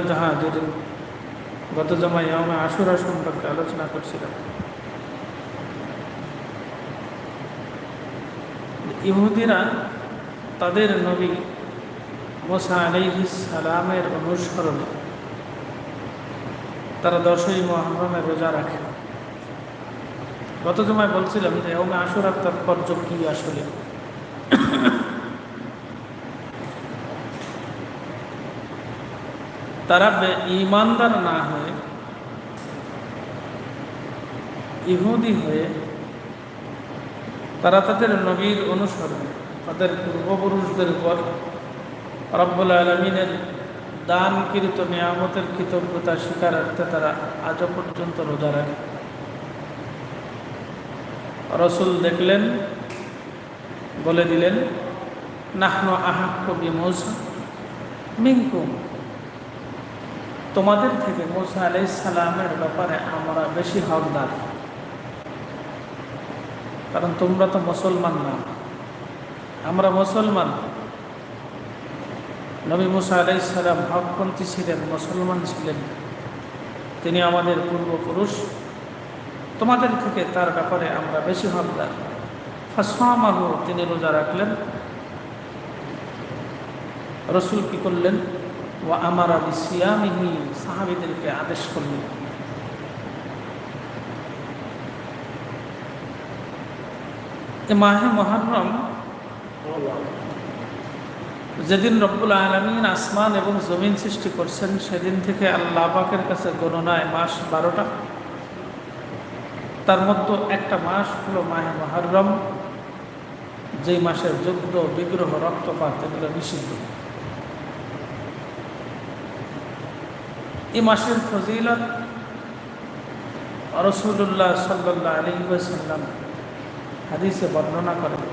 হাজিরিন গত জমায় আমরা আশুরা সম্পর্কে আলোচনা করছিলাম। ইহুদিরা তাদের নবী মোসা আলাইহিস সালামের অনুসরণে তারা দশই মহরমের রোজা রাখে। গত জমায় বলছিলাম যে ওমে আশুরার তাৎপর্য কি আসলে? তারা ইমানদার না হয়ে ইহুদি হয়ে তারা তাদের নবীর অনুসরণ, তাদের পূর্বপুরুষদের উপর রব্বুল আলমিনের দানকৃত নিয়ামতের কৃতজ্ঞতা স্বীকারার্থে তারা আজও পর্যন্ত রোজা রাখে। রসুল দেখলেন, বলে দিলেন, নাহনো আহাক্য বিমোজ মিঙ্কুম তোমাদের থেকে মোসা আলাই সালামের ব্যাপারে আমরা বেশি হকদার। কারণ তোমরা তো মুসলমান না। আমরা মুসলমান। নবী মুসা আলাই সালাম হকপন্থী ছিলেন, মুসলমান ছিলেন। তিনি আমাদের পূর্বপুরুষ। তোমাদের থেকে তার ব্যাপারে আমরা বেশি হকদার। ফাসমাহু, তিনি রোজা রাখলেন। রসুল কি করলেন? ও আমার সিয়ামিহি সাহাবিদেরকে আদেশ করলেন। এ মাহে মহরম, যেদিন রব্বুল আলমিন আসমান এবং জমিন সৃষ্টি করছেন, সেদিন থেকে আল্লাহ পাকের কাছে গণনায় মাস বারোটা। তার মধ্যে একটা মাস হলো মাহে মহরম, যেই মাসের যুদ্ধ, বিগ্রহ, রক্তপাত, এগুলো নিষিদ্ধ। এই মাসের ফজিলত রসুল্লাহ সাল্লাহ আলী সাল্লাম হাদিসে বর্ণনা করেন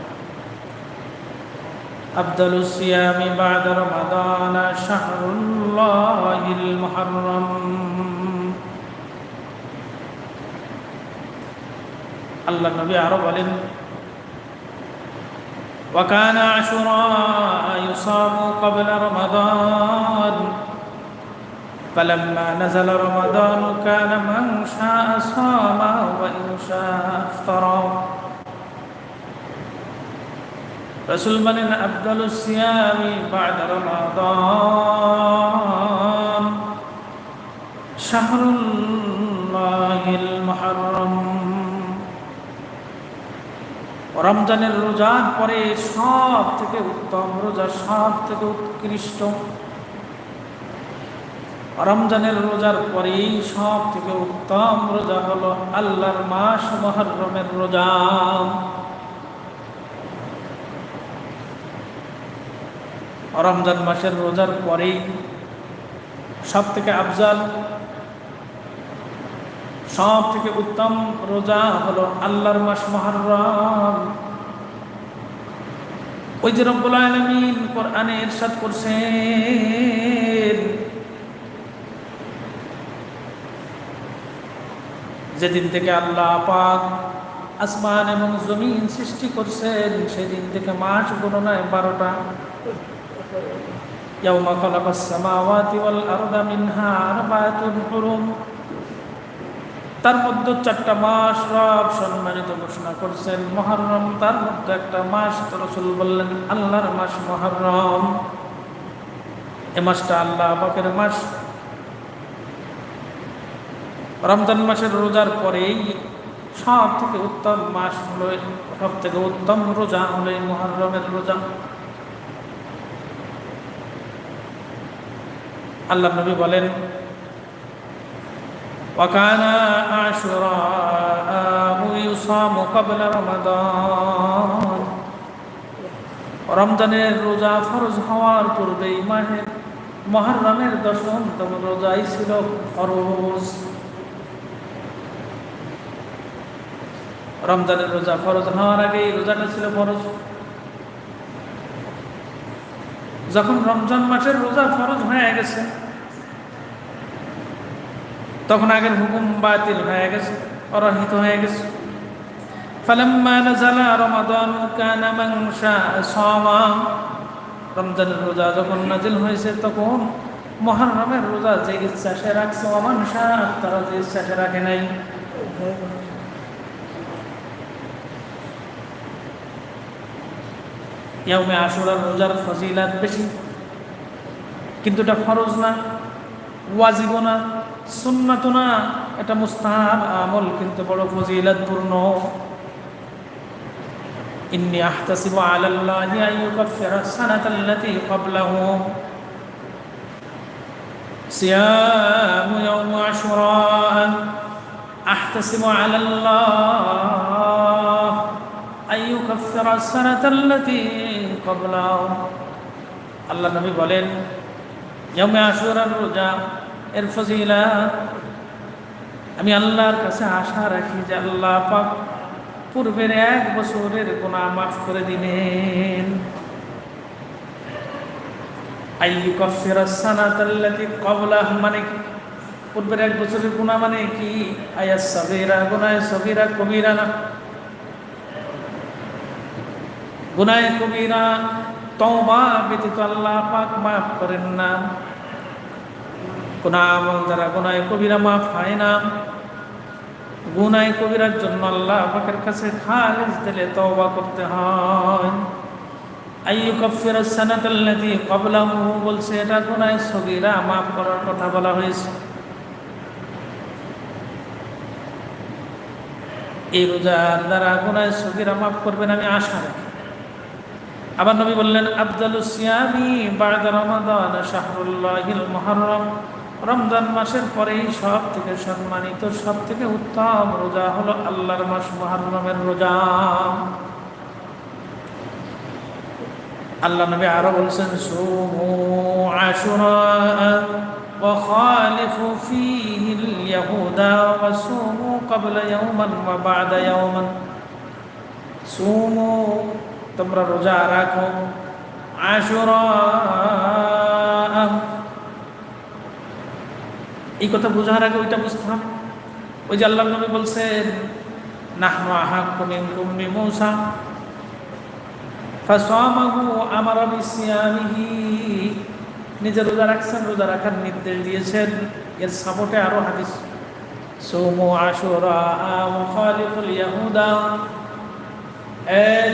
أفضل الصيام بعد رمضان شهر الله المحرم আল্লাহ নবী আরো বলেন وكان عاشوراء يصام قبل رمضان فلما نزل رمضان كان من شاء صام وإن شاء أفطر رسول من أفضل الصيام بعد رمضان شهر الله المحرم রমজানের রোজার পরে সব থেকে উত্তম রোজা সব থেকে উৎকৃষ্ট রমজানের রোজার পরেই সব থেকে উত্তম রোজা হলো আল্লাহর মাস মহরমের রোজা। রমজান মাসের রোজার পরেই সব থেকে আফজাল, সব থেকে উত্তম রোজা হলো আল্লাহর মাস মহরম। ওই যে রব্বুল আলমিন কোরআনে ইরশাদ করছেন যেদিন থেকে আল্লাহ পাক আসমান এবং জমিন সৃষ্টি করছেন সেদিন থেকে মাস গণনায় বারোটা يوم خلق السماوات والأرض منها أربعة حرم তার মধ্যে চারটা মাস রব সম্মানিত ঘোষণা করছেন মহরম তার মধ্যে একটা মাস তো রসুল বললেন আল্লাহর মাস মহরম এ মাসটা আল্লাহ পাকের মাস রমজান মাসের রোজার পরেই সব থেকে উত্তম মাস হলো সব থেকে উত্তম রোজা হলো এই মহরমের রোজা আল্লাহ নবী বলেন وكان عاشوراء يصام قبل رمضان রমজানের রোজা ফরজ হওয়ার পূর্বেই মাহের মহরমের দশমতম রোজাই ছিল ফরজ রমজানের রোজা ফরজ হওয়ার আগে এই রোজাটা ছিল ফরজ। যখন রমজান মাসের রোজা ফরজ হয়ে গেছে, তখন আগের হুকুম বাতিল হয়ে গেছে, অরহিত হয়ে গেছে। রমজানের রোজা যখন নাজিল হয়েছে, তখন মহারমের রোজা যে ইচ্ছা সে রাখছে অমানসা তারা যে ইচ্ছা সে রাখে নাই। ইয়াউমে আশুরার রোজার ফজিলাত বেশি কিন্তু এটা ফরজ না ওয়াজিব না সুন্নাত না এটা মুস্তাহাব আমল কিন্তু বড় ফজিলাতপূর্ণ إني أحتسب على الله أن يكفر السنة التي قبله صيام يوم عاشوراء أحتسب على الله أن يكفر السنة التي কবলাম আল্লাহ নবী বলেন ইয়মে আশুরার রোজা, এর ফজিলা আমি আল্লাহর কাছে আশা রাখি যে আল্লাহ পাক পূর্বের এক বছরের গোনা মাফ করে দিলেন আই মানে পূর্বের এক বছরের গুণা মানে কি? আয়া সবেরা গুনায় সবিরা কবিরা না। গুনায় কবিরা, তওবা ব্যতীত আল্লাহ পাক মাফ করেন না। কোন আমল দ্বারা গুনায় কবিরা মাফ হয় না। গুনায় কবিরার জন্য আল্লাহ পাকের কাছে খালিস দিলে তওবা করতে হয়। আইয়ু কফির সানাতাল্লাতি ক্বাবলাহু, বলছে, এটা গুনায় সগীরা মাফ করার কথা বলা হয়েছে। এই রোজার দ্বারা গুনায় সগীরা মাফ করবেন আমি আশা রাখি। আবার নবী বললেন আফজালু সিয়ামি বাদা রমাদান শাহরুল্লাহিল মুহররম রমজান মাসের পরেই সব থেকে সম্মানিত সব থেকে উত্তম রোজা হলো আল্লাহর মাস মুহররমের রোজা আল্লাহ নবী আরো বলছেন সুমু আশুরা وخالفوا فيه اليهود وصوموا قبل يوما وبعد يوما সুমু তোমরা রোজা রাখো। আশুরা এই কথা বোঝার আগে ওইটা বুঝতাম ওই যে আল্লাহ নবী বলছেন নিজে রোজা রাখছেন, রোজা রাখার নির্দেশ দিয়েছেন। এর সাপোর্টে আরও হাদিস। সৌমু আশুরা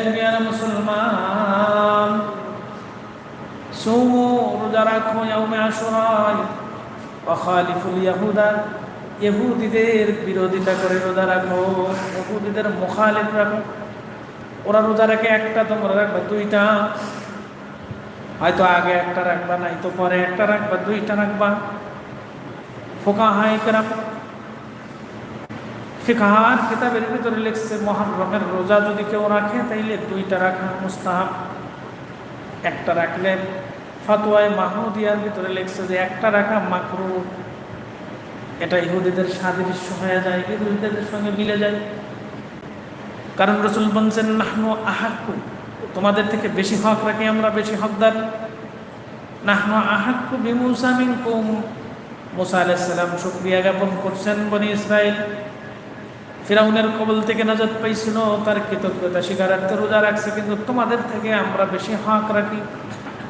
দুনিয়ার মুসলমান, সৌমু, রোজা রাখো ইয়াউমে আশুরায়। অখালিফুল ইয়াহুদা, ইহুদিদের বিরোধিতা করে রোজা রাখো, ইহুদিদের মুখালিফ রাখো। ওরা রোজা রাখে একটা তোমরা রাখবে দুইটা। হয়তো আগে একটা রাখবা, নাই তো পরে একটা রাখবা, দুইটা রাখবা। ফোকা হাই রাখো। ফিকাহার কিতাবের ভিতরে লিখছে মহারমের রোজা যদি কেউ রাখে, তাইলে দুইটা রাখা মুস্তাহাব। একটা রাখলে ফতোয়ায় মাহমুদিয়ার ভিতরে লিখছে যে, একটা রাখা মাকরু। এটা ইহুদিদের সাদৃশ্য হয়ে যায়, ইহুদিদের সঙ্গে মিলে যায়। কারণ রসুল বলছেন, নাহনু আহাক্কু। তোমাদের থেকে বেশি হক রাখি আমরা, বেশি হকদার। নাহনু আহাক্কু বিমুসা কুম মুসা আলাইসাল্লাম শুক্রিয়া জ্ঞাপন করছেন বনি ইসরায়েল ফিরাউনের কবল থেকে নাজাত পাইছিল তার কৃতজ্ঞতা স্বীকারার্থে রোজা রাখছে, কিন্তু তোমাদের থেকে আমরা বেশি হক রাখি।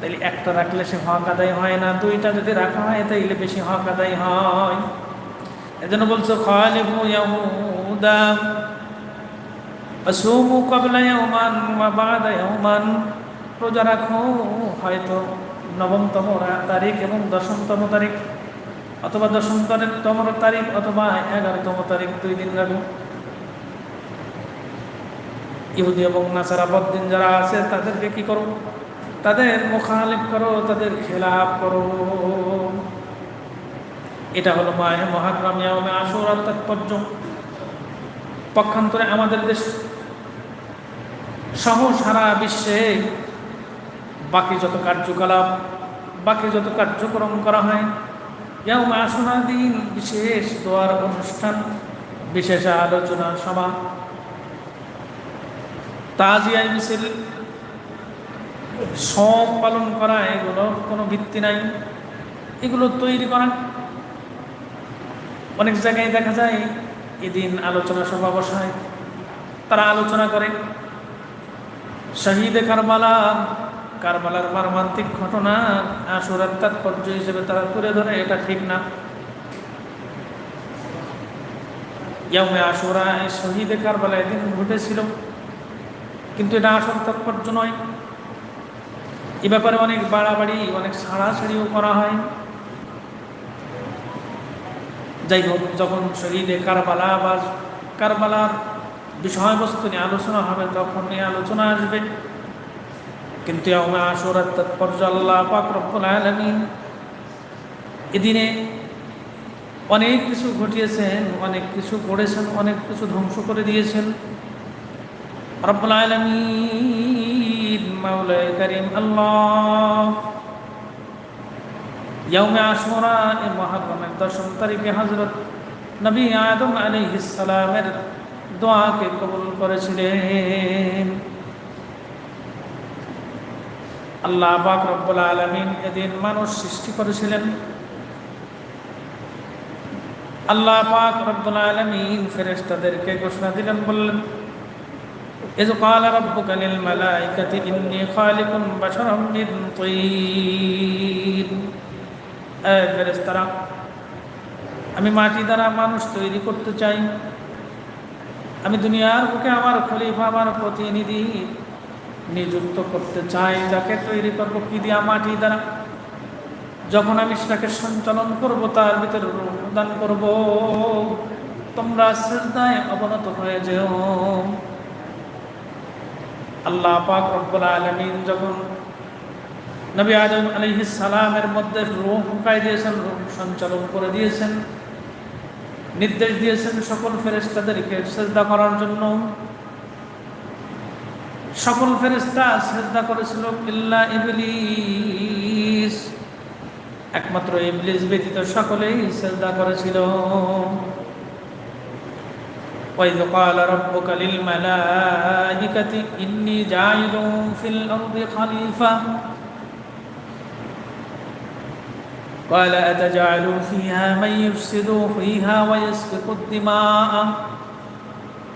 তাইলে একটা রাখলে সে হক আদায় হয় না, দুইটা যদি রাখা হয় তাইলে বেশি হক আদায় হয়। এজন্য বলছো খালিফু ইয়াহুদা, আসুমু রোজা রাখো, হয়তো নবমতম তারিখ এবং দশমতম তারিখ, অথবা দশমতম তারিখ, অথবা এগারোতম তারিখ দুই দিন রাখো। ইহুদি এবং নাসারা বদ্দিন যারা আছে, তাদেরকে কি করো? তাদের মোখালিফ করো, তাদের খেলাপ করো। এটা হলো মাহে মহাগ্রাম ইয়ামে আসরার তাৎপর্য পক্ষান্তরে আমাদের দেশ সহ সারা বিশ্বে বাকি যত কার্যকলাপ, বাকি যত কার্যক্রম করা হয় ইয়ামে আসনা দিন বিশেষ দোয়ার অনুষ্ঠান, বিশেষ আলোচনা সভা। তাজিয়াই মিছিল সব পালন করা এগুলোর কোনো ভিত্তি নাই। এগুলো তৈরি করা। অনেক জায়গায় দেখা যায়, এদিন আলোচনা সভা বসায়, তারা আলোচনা করে। শহীদে কারবালা, কারবালার মর্মান্তিক ঘটনা, আশুরার তাৎপর্য হিসেবে তারা তুলে ধরে, এটা ঠিক না। ইয়ামে আশুরা শহীদে কারবালা এদিন ঘটেছিল। কিন্তু এটা আসল তাৎপর্য নয়। এ ব্যাপারে অনেক বাড়াবাড়ি, অনেক ছাড়াছাড়িও করা হয়। যাই হোক, যখন শহীদে কারবালা বা কারবালার বিষয়বস্তু নিয়ে আলোচনা হবে, তখন নিয়ে আলোচনা আসবে। কিন্তু আশুরার তাৎপর্য আল্লাহ পাক রব্বুল এদিনে অনেক কিছু ঘটিয়েছেন, অনেক কিছু করেছেন, অনেক কিছু ধ্বংস করে দিয়েছেন। রব্বুল আলামিন, মাওলায়ে করিম আল্লাহ। ইয়াউমে আশুরা, এ নবী আদম আলাইহিস সালামের দোয়াকে কবুল করেছিলেন। আল্লাহ পাক রব্বুল এদিন মানুষ সৃষ্টি করেছিলেন। আল্লাহ পাক রব্বুল আলামিন ফেরেশতাদেরকে ঘোষণা দিলেন, বললেন إذ قال ربك للملائكة إني خالق بشرا من طين এ ফেরেশতারা আমি মাটি দ্বারা মানুষ তৈরি করতে চাই আমি দুনিয়ার বুকে আমার খলিফা আমার প্রতিনিধি নিযুক্ত করতে চাই যাকে তৈরি করবো কি দিয়া মাটি দ্বারা যখন আমি সেটাকে সঞ্চালন করব তার ভিতরে দান করব তোমরা শ্রদ্ধায় অবনত হয়ে যেও আল্লাহ পাক রব্বুল আলমিন যখন নবী আজম সালামের মধ্যে রূহ ঢুকাই দিয়েছেন, রূহ সঞ্চালন করে দিয়েছেন, নির্দেশ দিয়েছেন সকল ফেরেস্তাদেরকে শ্রদ্ধা করার জন্য। সকল ফেরেশতা শ্রদ্ধা করেছিল, ইল্লা একমাত্র ইবলিস ব্যতীত সকলেই শ্রদ্ধা করেছিল। وإذ قال ربك للملائكة إني جاعل في الأرض خليفة. قال أتجعل فيها من يفسد فيها ويسفك الدماء؟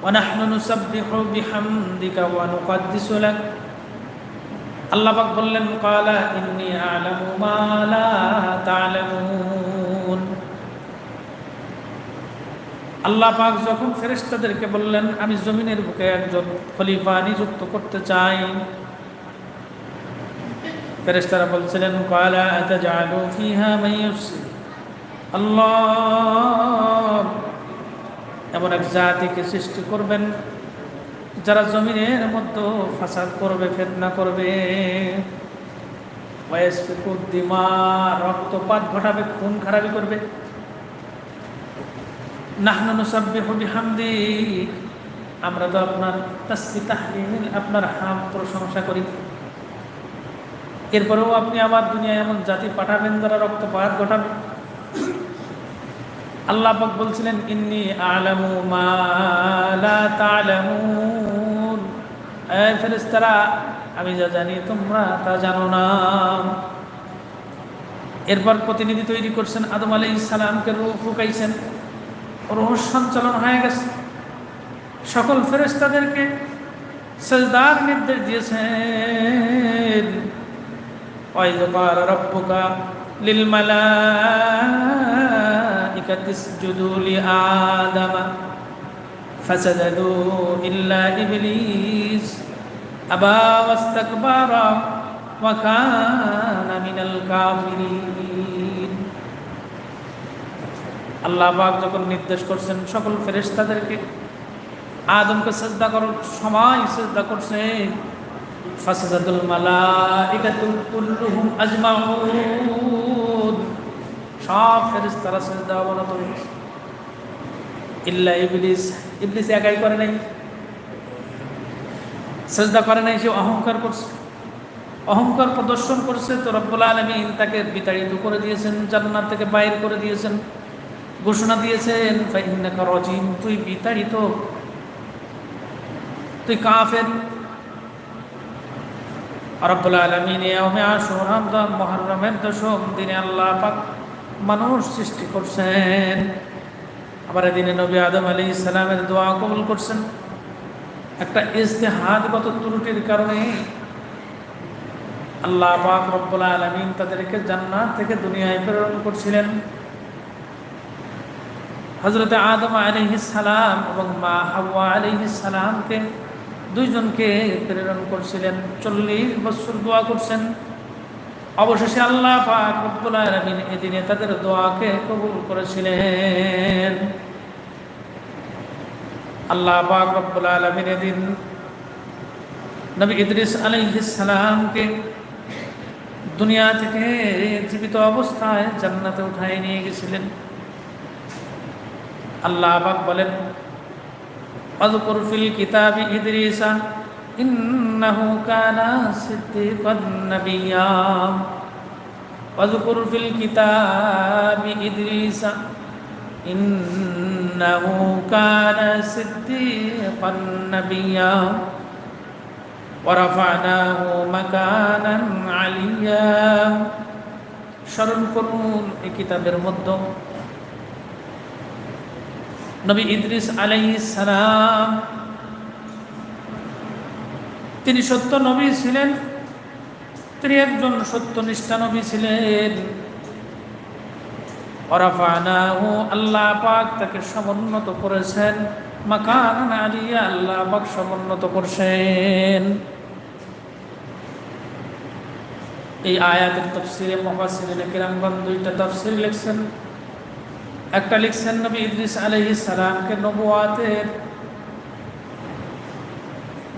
ونحن نسبح بحمدك ونقدس لك. الله بقول قال إني أعلم ما لا تعلمون. আল্লাহ পাক যখন ফেরেস্তাদেরকে বললেন, আমি জমিনের বুকে একজন খলিফা নিযুক্ত করতে চাই। ফেরেস্তারা বলছিলেন আল্লাহ এমন এক জাতিকে সৃষ্টি করবেন, যারা জমিনের মধ্যে ফাসাদ করবে, ফেতনা করবে। দিমা, রক্তপাত ঘটাবে, খুন খারাপি করবে। বিহামদি। আমরা তো আপনার আপনার হাম প্রশংসা করি। এরপরেও আপনি আবার দুনিয়ায় এমন জাতি পাঠাবেন যারা রক্তপাত ঘটাবে। আল্লাহ পাক বলছিলেন, ইন্নি আলামু মা লা তা'লামুন। এ ফেরেশতারা, আমি যা জানি তোমরা তা জানো না। এরপর প্রতিনিধি তৈরি করছেন, আদম আলাইহিস সালামকে রূহ ফুকাইছেন ওর অনুষ্ঠান হয়ে গেছে। সকল ফেরেস্তাদেরকে সেজদার নির্দেশ দিয়েছেন। ওয়াইজকার রব্বুকা লিল মালাইকাতি আদম আল্লাহ পাক যখন নির্দেশ করছেন সকল ফেরেশতাদেরকে, আদমকে সেজদা করার সময় সেজদা করছে ফাসাদাতুল মালাইকাতু কুল্লুহুম আজমাউন। সব ফেরেশতারা সেজদা অবনত হয়েছে ইল্লা ইবলিস ইবলিস একাই করে নাই। সেজদা করে নাই, সে অহংকার করছে। অহংকার প্রদর্শন করছে তো রব্বুল আলমিন তাকে বিতাড়িত করে দিয়েছেন, জান্নাত থেকে বাইর করে দিয়েছেন। ঘোষণা দিয়েছেন, ফাইন্নাকা রাজিম, তুই বিতাড়িত। তুই কাফের। রব্বুল আলমিন ইয়ামে আশুরা মহরমের দশম দিনে আল্লাহ পাক মানুষ সৃষ্টি করছেন। আবার এদিনে নবী আদম আলী ইসলামের দোয়া কবুল করছেন। একটা ইস্তেহাদগত ত্রুটির কারণে আল্লাহ পাক রব্বুল আলমিন তাদেরকে জান্নাত থেকে দুনিয়ায় প্রেরণ করছিলেন। হজরত আদম সালাম এবং মা হাওয়া সালামকে দুইজনকে প্রেরণ করছিলেন। চল্লিশ বছর দোয়া করছেন। অবশেষে আল্লাহ পাক এদিনে তাদের দোয়াকে কবুল করেছিলেন। আল্লাহ পাক রব্বুল আলমিন এদিন নবী ইদ্রিস সালামকে দুনিয়া থেকে জীবিত অবস্থায় জান্নাতে উঠায় নিয়ে গেছিলেন। আল্লাহ আবাক বলেন অদকুর ফিল কিতাবি ইদরিসা ইন্নাহু কানা সিদ্দিকান নাবিয়্যা অদকুর ফিল কিতাবি ইদরিসা ইন্নাহু কানা সিদ্দিকান নাবিয়্যা ورفعناه مكانا عليا স্মরণ করুন এই কিতাবের মধ্যে নবী ইদ্রিস সালাম। তিনি সত্য নবী ছিলেন, তিনি একজন সত্যনিষ্ঠা নবী ছিলেন। ওরাফানাহু আল্লাহ পাক তাকে সমুন্নত করেছেন। মাকান আলিয়া, আল্লাহ পাক সমুন্নত করছেন। এই আয়াতের তফসিরে মহাসিরে কিরামগঞ্জ দুইটা তফসির লিখছেন। একটা লিখছেন নবী ইদ্রিস আলহি সালামকে নবুয়াতের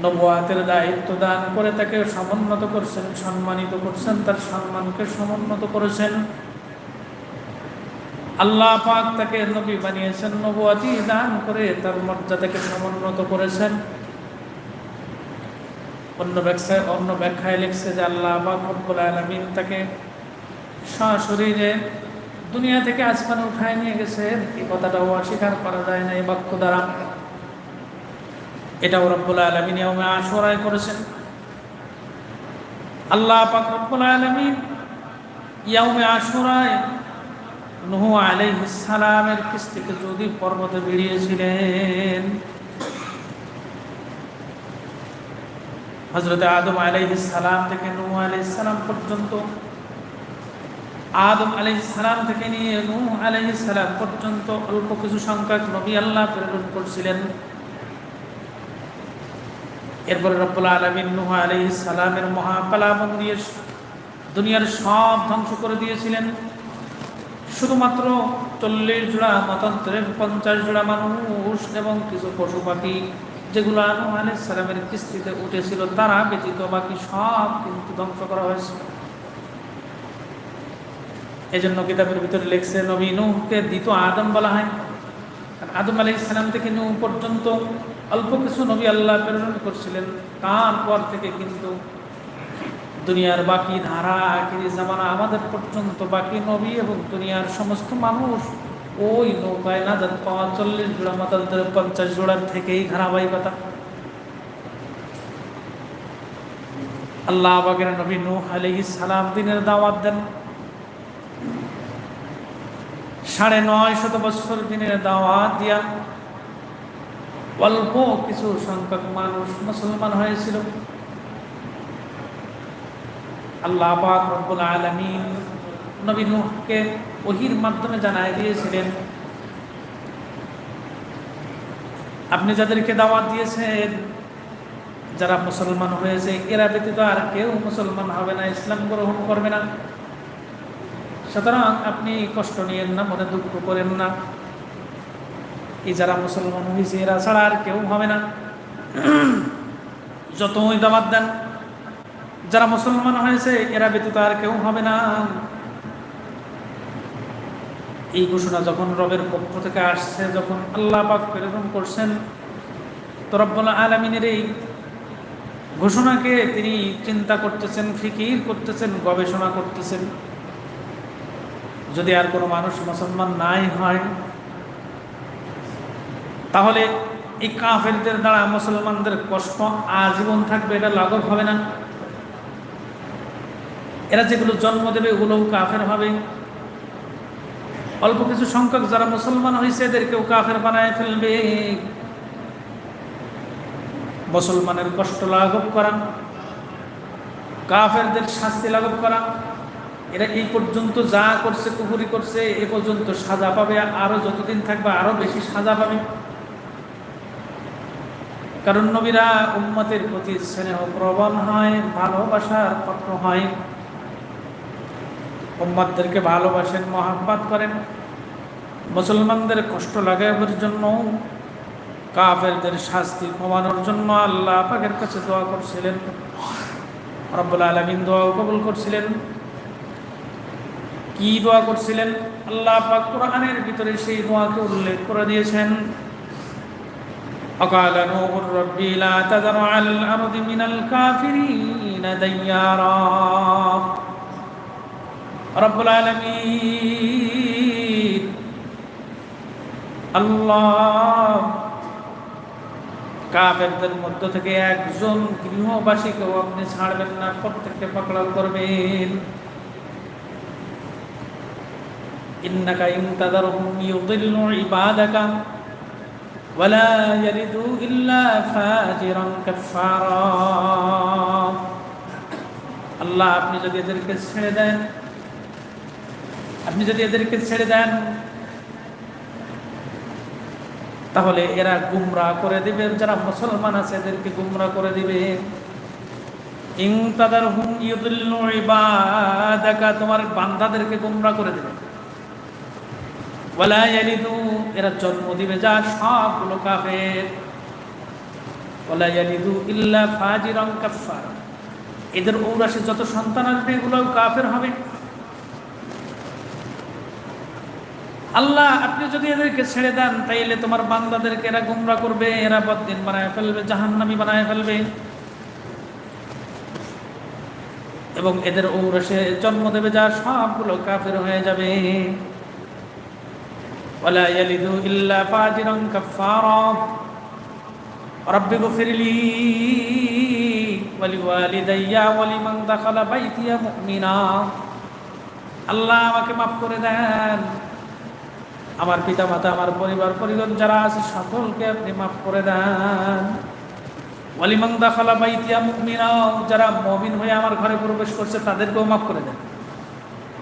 নবুয়াতের দায়িত্ব দান করে তাকে সমুন্নত করছেন, সম্মানিত করছেন, তার সম্মানকে সমুন্নত করেছেন। আল্লাহ পাক তাকে নবী বানিয়েছেন, নবুয়াতি দান করে তার মর্যাদাকে সমুন্নত করেছেন। অন্য ব্যাখ্যায় অন্য ব্যাখ্যায় লিখছে যে আল্লাহ পাক রব্বুল আলমিন তাকে সশরীরে দুনিয়া থেকে আসমানে উঠায় নিয়ে গেছেন এই কথাটাও অস্বীকার করা যায় না, এই বাক্য দ্বারা। এটাও রব্বুল আলমিন আশরায় করেছেন। আল্লাহ পাক রব্বুল আলমিন ইয়াউমে আশুরায় নুহু সালামের কিস্তিকে যদি পর্বতে বেরিয়েছিলেন হজরত আদম আলাইহিস সালাম থেকে নুহু আলাইহিস সালাম পর্যন্ত আদম সালাম থেকে নিয়ে নুহু সালাম পর্যন্ত অল্প কিছু সংখ্যক নবী আল্লাহ প্রেরণ করছিলেন। এরপরে রব্বুল আলমিন নুহু আলাইহিস সালামের মহাপালাবন দিয়ে দুনিয়ার সব ধ্বংস করে দিয়েছিলেন। শুধুমাত্র চল্লিশ জোড়া মতান্তরের পঞ্চাশ জোড়া মানুষ এবং কিছু পশু পাখি, যেগুলো আনু আলাই সালামের কিস্তিতে উঠেছিল, তারা ব্যতীত বাকি সব কিন্তু ধ্বংস করা হয়েছিল। এই জন্য কিতাবের ভিতরে লেখছে, নবী নুহকে দ্বিতীয় আদম বলা হয়। আদম আলাই ইসলাম থেকে নু পর্যন্ত অল্প কিছু নবী আল্লাহ প্রেরণ করছিলেন। তারপর থেকে কিন্তু দুনিয়ার বাকি ধারা, আখিরি জামানা আমাদের পর্যন্ত বাকি নবী এবং দুনিয়ার সমস্ত মানুষ ওই নৌকায় না যাতে পাওয়া চল্লিশ জোড়া মাতালদের পঞ্চাশ জোড়ার থেকেই ধারাবাহিকতা। আল্লাহ বাগের নবী নূহ আলাইহিস সালাম দিনের দাওয়াত দেন। সাড়ে নয় শত বছর দিনের দাওয়াত দিয়া অল্প কিছু সংখ্যক মানুষ মুসলমান হয়েছিল। আল্লাহ পাক রব্বুল আলমিন নবী নূহকে ওহির মাধ্যমে জানাই দিয়েছিলেন, আপনি যাদেরকে দাওয়াত দিয়েছেন, যারা মুসলমান হয়েছে, এরা ব্যতীত আর কেউ মুসলমান হবে না, ইসলাম গ্রহণ করবে না। সুতরাং আপনি কষ্ট নিয়েন না, মনে দুঃখ করেন না। এই যারা মুসলমান হয়েছে, এরা ছাড়া আর কেউ হবে না। যতই দাবাত দেন, যারা মুসলমান হয়েছে, এরা ব্যতীত আর কেউ হবে না। এই ঘোষণা যখন রবের পক্ষ থেকে আসছে, যখন আল্লাহ পাক প্রেরণ করছেন, তো রব্বুল আলমিনের এই ঘোষণাকে তিনি চিন্তা করতেছেন, ফিকির করতেছেন, গবেষণা করতেছেন। যদি আর কোনো মানুষ মুসলমান নাই হয়, তাহলে এই কাফেরদের দ্বারা মুসলমানদের কষ্ট আজীবন থাকবে, এটা লাঘব হবে না। এরা যেগুলো জন্ম দেবে, ওগুলোও কাফের হবে। অল্প কিছু সংখ্যক যারা মুসলমান হয়েছে এদেরকেও কাফের বানায় ফেলবে। মুসলমানের কষ্ট লাঘব করা, কাফেরদের শাস্তি লাঘব করা। এরা এই পর্যন্ত যা করছে কুকুরি করছে, এ পর্যন্ত সাজা পাবে। আরও যতদিন থাকবে, আরও বেশি সাজা পাবে। কারণ নবীরা উম্মতের প্রতি স্নেহ প্রবণ হয়, ভালোবাসার পত্র হয়। উম্মতদেরকে ভালোবাসেন, মহাব্বাত করেন। মুসলমানদের কষ্ট লাগাবার জন্য, কাফেরদের শাস্তি কমানোর জন্য আল্লাহ পাকের কাছে দোয়া করছিলেন। রব্বুল আলমিন দোয়া কবুল করছিলেন। কি দোয়া করছিলেন আল্লাহ পাক কোরআনের ভিতরে সেই দোয়াকে উল্লেখ করে দিয়েছেন وقال نوح ربي لا تذر على الأرض من الكافرين ديارا رب العالمين আল্লাহ কাফেরদের মধ্য থেকে একজন গৃহবাসীকেও আপনি ছাড়বেন না প্রত্যেককে পাকড়াও করবেন ইন্নাকা ইন তাদারহুম ইউদিল্লু ইবাদাকা ওয়ালা ইয়ালিদু ইল্লা ফাজিরান কাফফারা। আল্লাহ, আপনি যদি এদেরকে ছেড়ে দেন, আপনি যদি এদেরকে ছেড়ে দেন, তাহলে এরা গুমরা করে দিবে। যারা মুসলমান আছে, এদেরকে গুমরা করে দিবে। ইং তাদার হুম ইউদুল্লু ইবাদাকা, তোমার বান্দাদেরকে গুমরা করে দিবে। ওয়ালা ইয়ালিদু, এরা জন্ম দিবে যা সবগুলো কাফের। ওয়ালা ইয়ালিদু ইল্লা ফাজিরান কাফফার। এদের ঔরাসে যত সন্তান আসবে, এগুলোও কাফের হবে। আল্লাহ, আপনি যদি এদেরকে ছেড়ে দেন, তাইলে তোমার বান্দাদেরকে এরা গুমরা করবে, এরা বদিন বানায় ফেলবে, জাহান্নামি বানায় ফেলবে। এবং এদের ঔরসে জন্ম দেবে যা সবগুলো কাফের হয়ে যাবে। ولا يلد إلا فاجرا كفارا رب اغفر لي ولوالدي ولمن دخل بيتي مؤمنا আল্লাহ আমাকে মাফ করে দেন আমার পিতা মাতা আমার পরিবার পরিজন যারা আছে সকলকে আপনি মাফ করে দেন ওয়ালিমাং দাখালা বাইতিয়া মুমিনাও যারা মমিন হয়ে আমার ঘরে প্রবেশ করছে তাদেরকেও মাফ করে দেন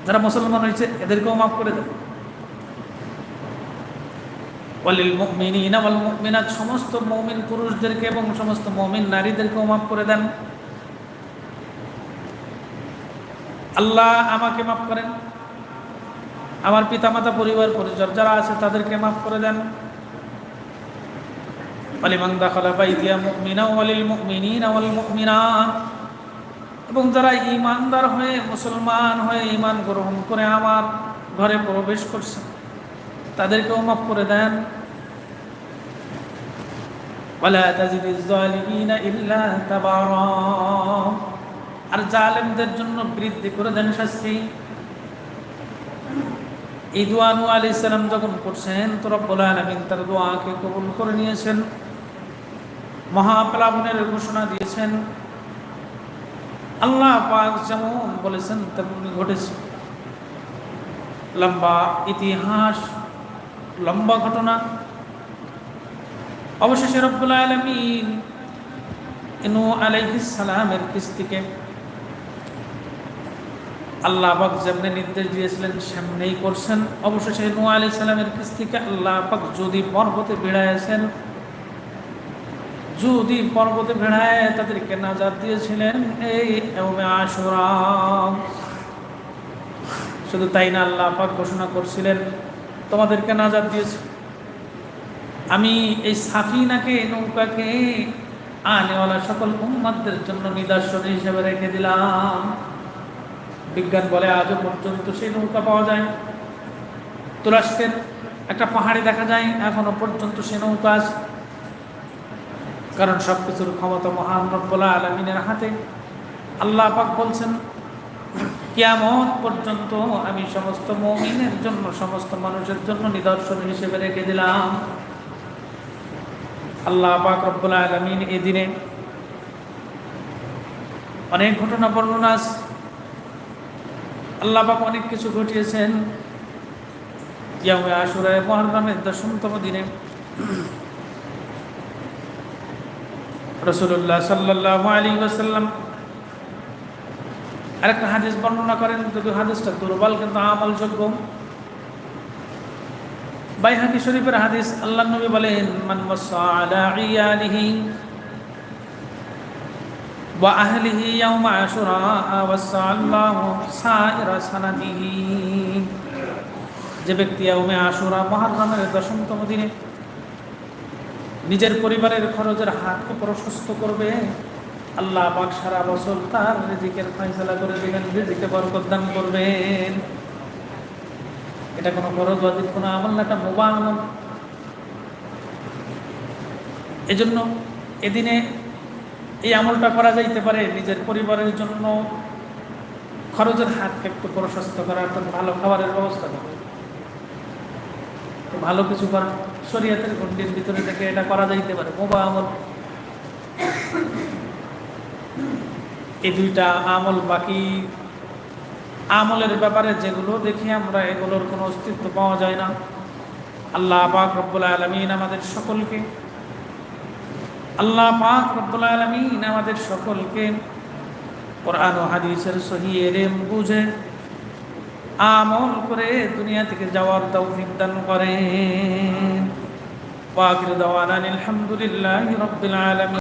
যারা মুসলমান হয়েছে এদেরকেও মাফ করে দেন ওয়ালিল মুমিনিনা ওয়াল মুমিনাত সমস্ত মুমিন পুরুষদেরকে এবং সমস্ত মুমিন নারীদেরকেও মাফ করে দেন। আল্লাহ আমাকে মাফ করেন। আমার পিতামাতা পরিবার পরিজন যারা আছে তাদেরকে মাফ করে দেন। ওয়ালিমান দাখালা বাইতিয়া মুমিনা ওয়ালিল মুমিনিনা ওয়াল মুমিনাত এবং যারা ইমানদার হয়ে মুসলমান হয়ে ইমান গ্রহণ করে আমার ঘরে প্রবেশ করছে তাদেরকেও মাফ করে দেন। আর জালেমদের জন্য বৃদ্ধি করে দেন শাস্তি। এই দোয়া নু আলি সালাম যখন করছেন তো রব্বুল আলমিন তার দোয়াকে কবুল করে নিয়েছেন। মহাপ্লাবনের ঘোষণা দিয়েছেন। আল্লাহ পাক যেমন বলেছেন, তেমনি ঘটেছে। লম্বা ইতিহাস লম্বা ঘটনা। অবশেষে রব্বুল আলমিন ইনু সালামের কিস্তিকে আল্লাহ পাক যেমনি নির্দেশ দিয়েছিলেন, সেমনেই করছেন। অবশেষে নু আলি সালামের কিস্তিকে আল্লাহ পাক যদি পর্বতে বেড়াইছেন যদি পর্বতে বেড়ায় তাদেরকে নাজার দিয়েছিলেন, এই আশুরা। শুধু তাই না, আল্লাহ পাক ঘোষণা করছিলেন তোমাদেরকে নাজার দিয়েছি। আমি এই সাফিনাকে, নৌকাকে, আনেওয়ালা সকল উম্মাদের জন্য নিদর্শন হিসেবে রেখে দিলাম। বিজ্ঞান বলে আজও পর্যন্ত সেই নৌকা পাওয়া যায় তুরস্কের একটা পাহাড়ে দেখা যায়, এখনও পর্যন্ত সে নৌকা আছে। কারণ সব কিছুর ক্ষমতা মহান রব্বুল্লাহ আলমিনের হাতে। আল্লাহ পাক বলছেন কিয়ামত পর্যন্ত আমি সমস্ত মমিনের জন্য, সমস্ত মানুষের জন্য নিদর্শন হিসেবে রেখে দিলাম। আল্লাহ পাক আলমিন এই দিনে অনেক ঘটনা বর্ণনা আল্লাহ পাক অনেক কিছু ঘটিয়েছেন। আশুরায় মহরমের দশমতম দিনে। রসুল্লাহ সাল্লাহ আলী ওসাল্লাম আরেকটা হাদিস বর্ণনা করেন, যদি হাদিসটা দুর্বল কিন্তু আমলযোগ্য। বাইহাকি শরীফের হাদিস, আল্লাহ নবী বলেন আহলিহি আশুরা যে ব্যক্তি ইয়াউমে আশুরা দশমতম দিনে নিজের পরিবারের খরচের হাতকে প্রশস্ত করবে আল্লাহ পাক সারা বছর তার রিজিকের ফয়সালা করে দিবেন রিজিকে বরকত দান করবেন। এটা কোনো খরচ বাজিত কোনো আমল না, এটা মোবা আমল। এজন্য এদিনে এই আমলটা করা যাইতে পারে নিজের পরিবারের জন্য। খরচের হাতকে একটু প্রশস্ত করা অর্থাৎ ভালো খাবারের ব্যবস্থা করা ভালো কিছু করা, শরীয়তের গণ্ডির ভিতরে থেকে এটা করা যাইতে পারে মোবা আমল। এই দুইটা আমল বাকি আমলের ব্যাপারে যেগুলো দেখি আমরা, এগুলোর কোনো অস্তিত্ব পাওয়া যায় না। আল্লাহ পাক রব্বুল আলমিন আমাদের সকলকে, আল্লাহ পাক রব্বুল আলমিন আমাদের সকলকে কোরআন হাদিসের সহি এলেম বুঝে আমল করে দুনিয়া থেকে যাওয়ার তৌফিক দান করেন। ওয়াকির দাওয়ানা আলহামদুলিল্লাহি রাব্বিল আলামিন।